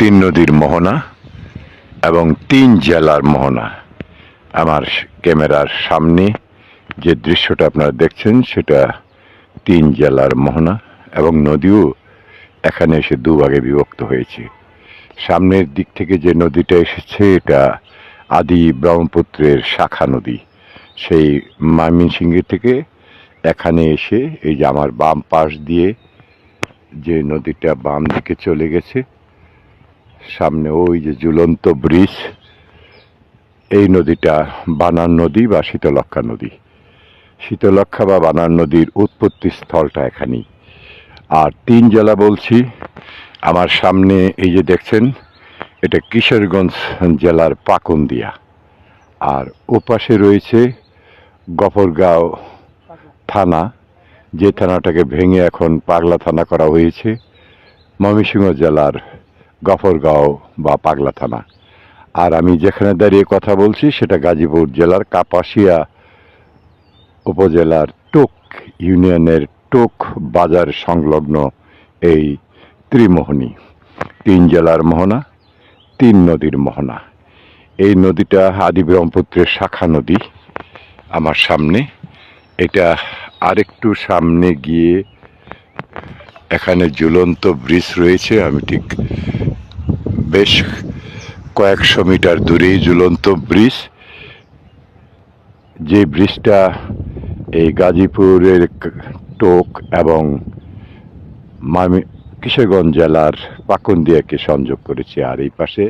তিন নদীর মোহনা এবং তিন জেলার মোহনা। আমার ক্যামেরার সামনে যে দৃশ্যটা আপনারা দেখছেন, সেটা তিন জেলার মোহনা এবং নদীও এখানে এসে দুভাগে বিভক্ত হয়েছে। সামনের দিক থেকে যে নদীটা এসেছে, এটা আদি ব্রহ্মপুত্রের শাখা নদী। সেই ময়মনসিংহের থেকে এখানে এসে এই যে আমার বাম পাশ দিয়ে যে নদীটা বাম দিকে চলে গেছে সামনে ওই যে ঝুলন্ত ব্রিজ, এই নদীটা বানান নদী বা শীতলক্ষা নদী। শীতলক্ষা বা বানান নদীর উৎপত্তি স্থলটা এখানেই। আর তিন জেলা বলছি, আমার সামনে এই যে দেখছেন, এটা কিশোরগঞ্জ জেলার পাকুন্দিয়া। আর ওপাশে রয়েছে গফরগাঁও থানা, যে থানাটাকে ভেঙে এখন পাগলা থানা করা হয়েছে, ময়মনসিংহ জেলার গফরগাঁও বা পাগলা থানা। আর আমি যেখানে দাঁড়িয়ে কথা বলছি, সেটা গাজীপুর জেলার কাপাসিয়া উপজেলার টোক ইউনিয়নের টোক বাজার সংলগ্ন এই ত্রিমোহনী। তিন জেলার মোহনা, তিন নদীর মোহনা। এই নদীটা আদি ব্রহ্মপুত্রের শাখা নদী আমার সামনে। এটা আরেকটু সামনে গিয়ে এখানে ঝুলন্ত ব্রিজ রয়েছে, আমি ঠিক বেশ কয়েকশো মিটার দূরেই ঝুলন্ত ব্রিজ। যে ব্রিজটা এই গাজীপুরের টোক এবং মামি, কিশোরগঞ্জ জেলার পাকুন্দিয়াকে সংযোগ করেছে। আর এই পাশে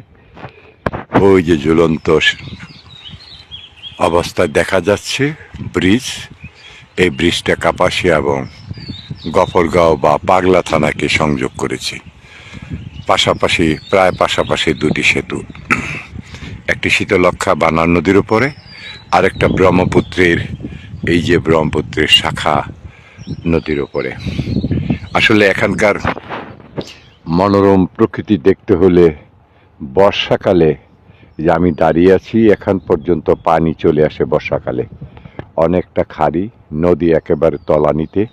ওই যে ঝুলন্ত অবস্থায় দেখা যাচ্ছে, ব্রিজ। এই ব্রিজটা কাপাসিয়া এবং গফরগাঁও বা পাগলা থানাকে সংযোগ করেছে। পাশাপাশি, প্রায় পাশাপাশি দুটি সেতু। একটি শীতলক্ষা বানান নদীর উপরে, আরেকটা ব্রহ্মপুত্রের, এই যে ব্রহ্মপুত্রের শাখা নদীর উপরে। আসলে এখানকার মনোরম প্রকৃতি দেখতে হলে বর্ষাকালে যে আমি দাঁড়িয়ে আছি, এখান পর্যন্ত পানি চলে আসে বর্ষাকালে। অনেকটা খাড়ি, নদী একেবারে তলানিতে,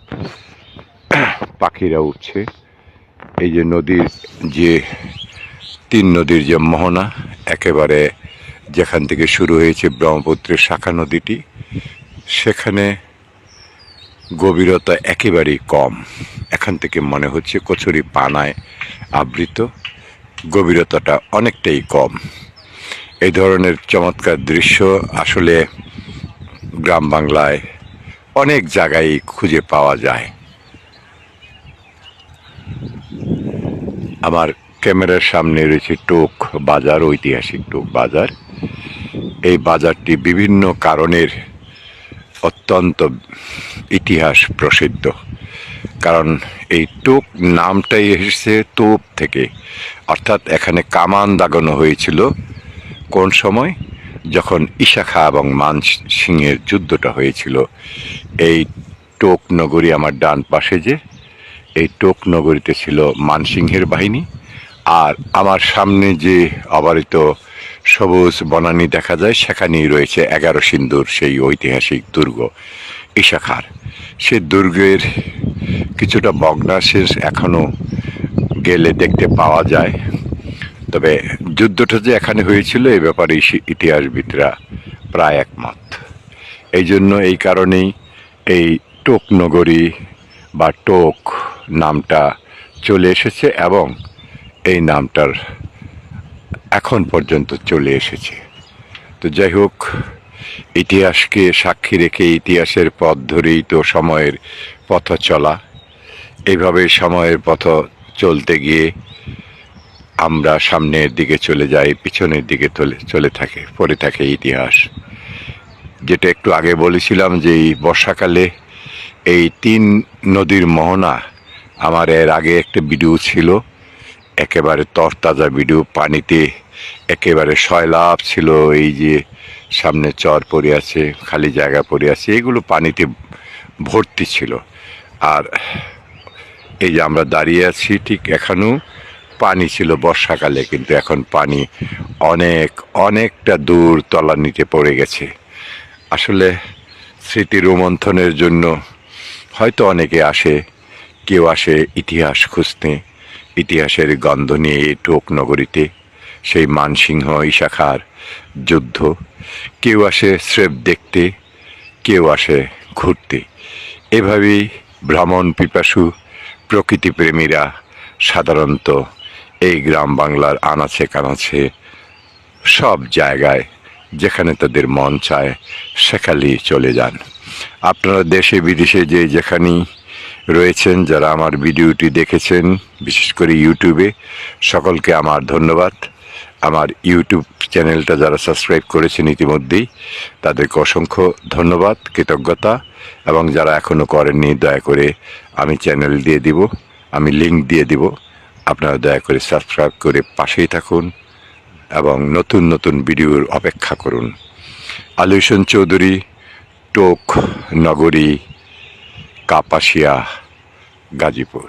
পাখিরা উঠছে এই যে নদীর যে তিন নদীর যে মোহনা, একেবারে যেখান থেকে শুরু হয়েছে ব্রহ্মপুত্রের শাখা নদীটি, সেখানে গভীরতা একেবারেই কম। এখান থেকে মনে হচ্ছে কচুরি পানায় আবৃত। গভীরতাটা অনেকটাই কম। এই ধরনের চমৎকার দৃশ্য আসলে গ্রাম বাংলায় অনেক জায়গায় খুঁজে পাওয়া যায়। আমার ক্যামেরার সামনে রয়েছে টোক বাজার, ঐতিহাসিক টোক বাজার। এই বাজারটি বিভিন্ন কারণের অত্যন্ত ইতিহাস প্রসিদ্ধ। কারণ এই টোক নামটাই এসেছে তোপ থেকে। অর্থাৎ এখানে কামান দাগানো হয়েছিল কোন সময়? যখন ইশাখা এবং মান সিংহের যুদ্ধটা হয়েছিল। এই টোক নগরী আমার ডান পাশে যে এই টোক নগরীতে ছিল মানসিংহের বাহিনী, আর আমার সামনে যে অবারিত সবুজ বনানী দেখা যায়, সেখানেই রয়েছে এগারো সিন্দুর, সেই ঐতিহাসিক দুর্গ ইশাখার। সে দুর্গের কিছুটা ভগ্নাশেষ এখনও গেলে দেখতে পাওয়া যায়। তবে যুদ্ধটা যে এখানে হয়েছিল এই ব্যাপারে ইতিহাসবিদরা প্রায় একমত। এই জন্য এই কারণেই এই টোক নগরী বা টোক নামটা চলে এসেছে এবং এই নামটার এখন পর্যন্ত চলে এসেছে। তো যাই হোক, ইতিহাসকে সাক্ষী রেখে ইতিহাসের পথ ধরেই তো সময়ের পথ চলা। এইভাবে সময়ের পথ চলতে গিয়ে আমরা সামনের দিকে চলে যাই, পিছনের দিকে চলে চলে থাকে, পড়ে থাকে ইতিহাস। যেটা একটু আগে বলেছিলাম যে এই বর্ষাকালে এই তিন নদীর মোহনা আমার এর আগে একটা ভিডিও ছিল, একেবারে তরতাজা ভিডিও, পানিতে একেবারে সয়লাভ ছিল, এই যে সামনে চর পড়ে আছে, খালি জায়গা পড়ে আছে, এগুলো পানিতে ভর্তি ছিল। আর এই যে আমরা দাঁড়িয়ে আছি ঠিক এখানেও, পানি ছিল বর্ষাকালে, কিন্তু এখন পানি অনেক, অনেকটা দূর তলানিতে পড়ে গেছে। আসলে স্মৃতি রোমন্থনের জন্য হয়তো অনেকে আসে কেউ আসে ইতিহাস খুঁজতে, ইতিহাসের গন্ধ নিয়ে টোক নগরীতে, সেই মানসিংহ ইশাখার যুদ্ধ। কেউ আসে স্রেফ দেখতে, কেউ আসে ঘুরতে। এভাবেই ভ্রমণ পিপাসু প্রকৃতিপ্রেমীরা সাধারণত এই গ্রাম বাংলার আনাচে কানাচে সব জায়গায় যেখানে তাদের মন চায়, সেখানেই চলে যান। আপনারা দেশে বিদেশে যে যেখানেই রয়েছেন, যারা আমার ভিডিওটি দেখেছেন, বিশেষ করে ইউটিউবে, সকলকে আমার ধন্যবাদ। আমার ইউটিউব চ্যানেলটা যারা সাবস্ক্রাইব করেছেন ইতিমধ্যেই, তাদেরকে অসংখ্য ধন্যবাদ, কৃতজ্ঞতা, এবং যারা এখনও করেননি, দয়া করে আমি চ্যানেল দিয়ে দিব, আমি লিংক দিয়ে দিব। আপনারা দয়া করে সাবস্ক্রাইব করে পাশেই থাকুন, এবং নতুন নতুন ভিডিওর অপেক্ষা করুন। আলুসন চৌধুরী, টোক নগরী কাপাসিয়া গাজীপুর।